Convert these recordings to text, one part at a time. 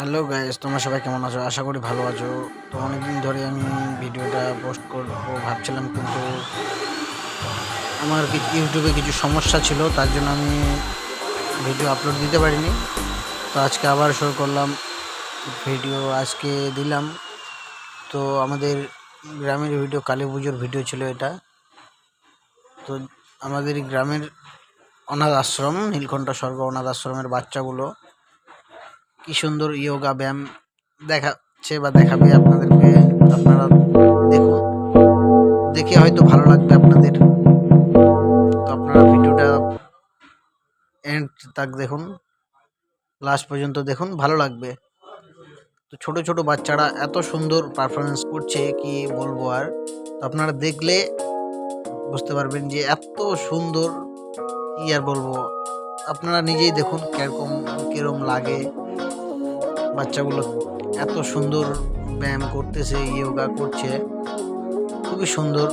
Hello guys তোমরা সবাই কেমন আছো? আশা করি ভালো আছো। তো অনেকদিন ধরে আমি ভিডিওটা পোস্ট করব, ভাবছিলাম কিন্তু আমার ইউটিউবে কিছু সমস্যা ছিল, তার জন্য আমি ভিডিও আপলোড দিতে পারিনি। তো আজকে আবার শুরু করলাম ভিডিও আজকে দিলাম। তো আমাদের গ্রামের ভিডিও কালী পুজোর ভিডিও ছিল এটা। তো আমাদের গ্রামের অনাথ আশ্রম, নীলকণ্ঠ স্বর্গ অনাথ আশ্রমের বাচ্চাগুলো কি সুন্দর ইয়োগা ব্যায়াম দেখাচ্ছে বা দেখাবে আপনাদেরকে, আপনারা দেখুন। দেখে হয়তো ভালো লাগবে আপনাদের। তো আপনারা ভিডিওটা এন্ড তাক দেখুন লাস্ট পর্যন্ত দেখুন, ভালো লাগবে। তো ছোট ছোট বাচ্চারা এত সুন্দর পারফরমেন্স করছে, কি বলব আর? তো আপনারা দেখলে বুঝতে পারবেন যে এত সুন্দর, কি আর বলব? আপনারা নিজেই দেখুন কীরকম কিরম লাগে। বাচ্চাগুলো এত সুন্দর ব্যায়াম করতেছে ইয়োগা করছে। খুবই সুন্দর।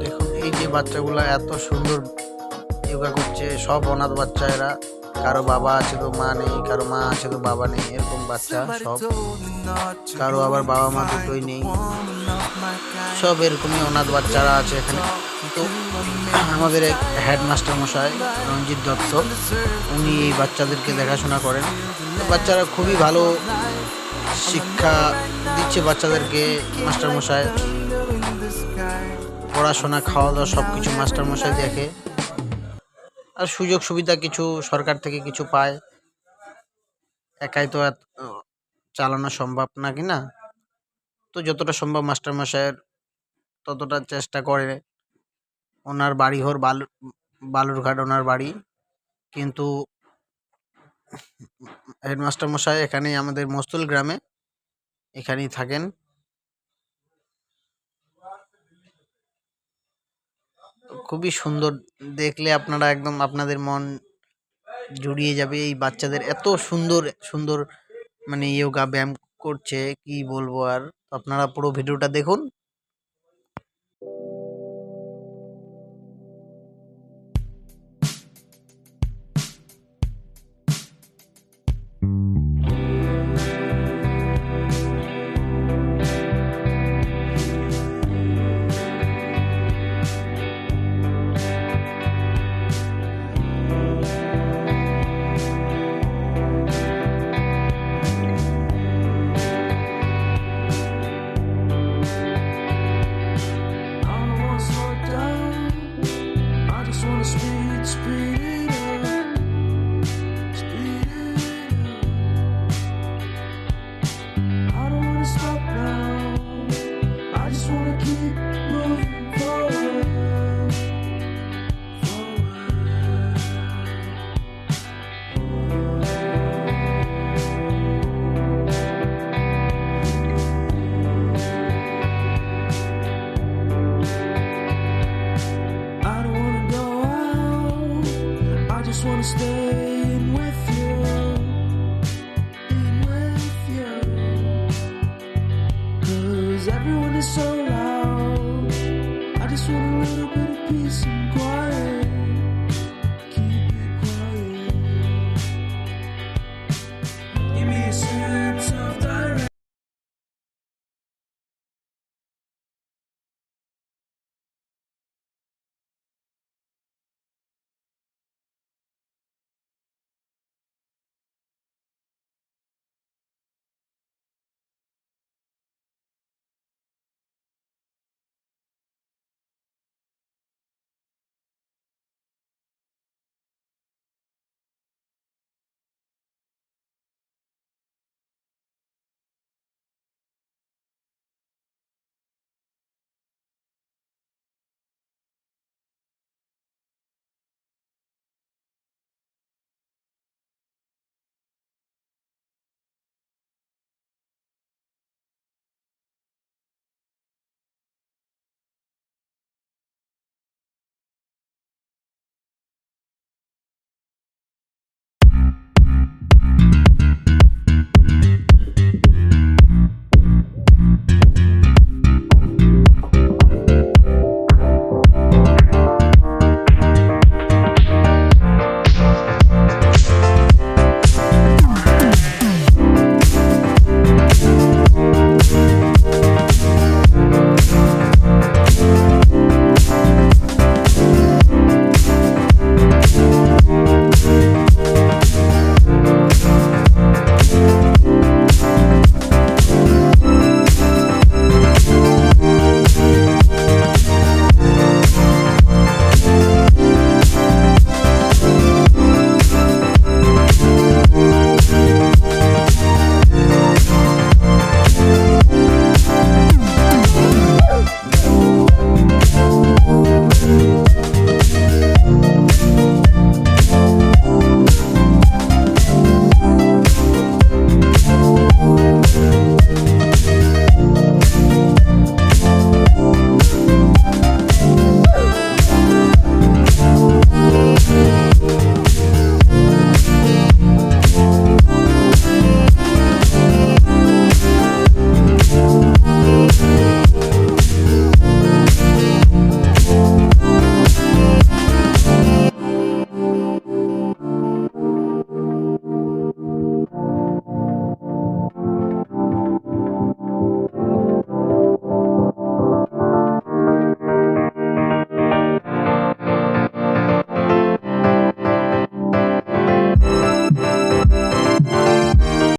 দেখুন, এই যে বাচ্চাগুলো এত সুন্দর ইয়োগা করছে, সব অনাথ বাচ্চা এরা। কারও বাবা আছে তো মা নেই, কারও মা আছে তো বাবা নেই, এরকম বাচ্চা সব। কারও আবার বাবা মা দুটোই নেই। সব এরকমই অনাথ বাচ্চারা আছে এখানে। তো আমাদের এক হেডমাস্টার মশাই, রঞ্জিত দত্ত, উনি এই বাচ্চাদেরকে দেখাশোনা করেন। বাচ্চারা খুবই ভালো শিক্ষা দিচ্ছে বাচ্চাদেরকে মাস্টার মশাই পড়াশোনা খাওয়া দাওয়া সব কিছু মাস্টার মশাই দেখে। আর সুযোগ সুবিধা কিছু সরকার থেকে কিছু পায়। একাই তো চালানো সম্ভব না কি না? তো যতটা সম্ভব মাস্টার মশাইয়ের ততটা চেষ্টা করে। ওনার বাড়ি ঘর বালু, বালুরঘাট ওনার বাড়ি। কিন্তু হেডমাস্টার মশাই এখানেই আমাদের মস্তুল গ্রামে এখানেই থাকেন। খুবই সুন্দর দেখলে আপনারা একদম আপনাদের মন জুড়িয়ে যাবে। এই বাচ্চাদের এত সুন্দর সুন্দর মানে ইয়োগা ব্যায়াম করছে, কি বলব আর? আপনারা পুরো ভিডিওটা দেখুন। In with you.